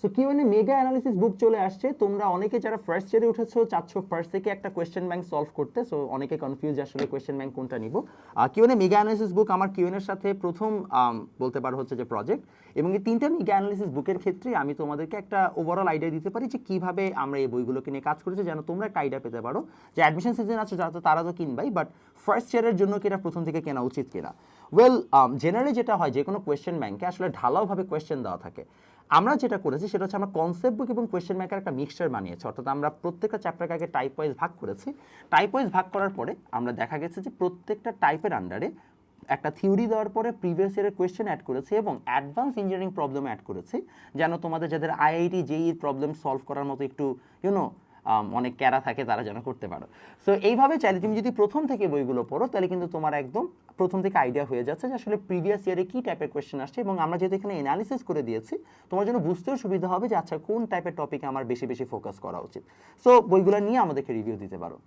So কি মানে mega analysis book চলে আসছে। তোমরা অনেকে যারা ফার্স্ট ইয়ারে উঠেছো, চাচ্ছ ফার্স্ট থেকে একটা কোয়েশ্চেন ব্যাংক সলভ করতে। সো অনেকে কনফিউজ আসলে কোয়েশ্চেন ব্যাংক কোনটা নিব। Q N mega analysis book আমার কিউ এর সাথে প্রথম বলতে পারো হচ্ছে যে প্রজেক্ট এবং এই তিনটা মেগা অ্যানালিসিস বুকের ক্ষেত্রে আমি তোমাদেরকে একটা ওভারঅল আইডিয়া দিতে পারি যে কীভাবে আমরা এই বইগুলোকে নিয়ে কাজ করেছি, যেন তোমরা একটা আইডিয়া পেতে পারো। যে অ্যাডমিশন সিজন আছে, যারা তো তারা তো কিনবাই বাট ফার্স্ট ইয়ারের জন্য কি এটা প্রথম থেকে কেনা উচিত কিনা? ওয়েল জেনারেলি যেটা হয় যে কোনো কোয়েশ্চেন ব্যাংকে আসলে ঢালাওভাবে কোয়েশ্চেন দেওয়া থাকে। আমরা যেটা করেছি সেটা হচ্ছে আমরা কনসেপ্ট বুক এবং কোয়েশ্চেন ব্যাংকের একটা মিক্সচার বানিয়েছি। অর্থাৎ আমরা প্রত্যেকটা চ্যাপ্টারকে আগে টাইপ ওয়াইজ ভাগ করেছি। টাইপ ওয়াইজ ভাগ করার পরে আমরা দেখা গেছে যে প্রত্যেকটা টাইপের আন্ডারে একটা থিওরি দেওয়ার পরে প্রিভিয়াস ইয়ারের কোয়েশ্চেন অ্যাড করেছি এবং অ্যাডভান্স ইঞ্জিনিয়ারিং প্রবলেম অ্যাড করেছি। যেন তোমাদের যাদের আইআইটি জেই প্রবলেম সলভ করার মতো একটু ইউনো অনেক ক্যারা থাকে, তারা যেন করতে পারো। সো এইভাবে চাইলে তুমি যদি প্রথম থেকে বইগুলো পড়ো, তাহলে কিন্তু তোমার একদম প্রথম থেকে আইডিয়া হয়ে যাচ্ছে যে আসলে প্রিভিয়াস ইয়ারে কী টাইপের কোয়েশ্চেন আসছে এবং আমরা যেহেতু এখানে অ্যানালিসিস করে দিয়েছি, তোমার জন্য বুঝতেও সুবিধা হবে যে আচ্ছা কোন টাইপের টপিকে আমার বেশি বেশি ফোকাস করা উচিত। সো বইগুলো নিয়ে আমাদেরকে রিভিউ দিতে পারো।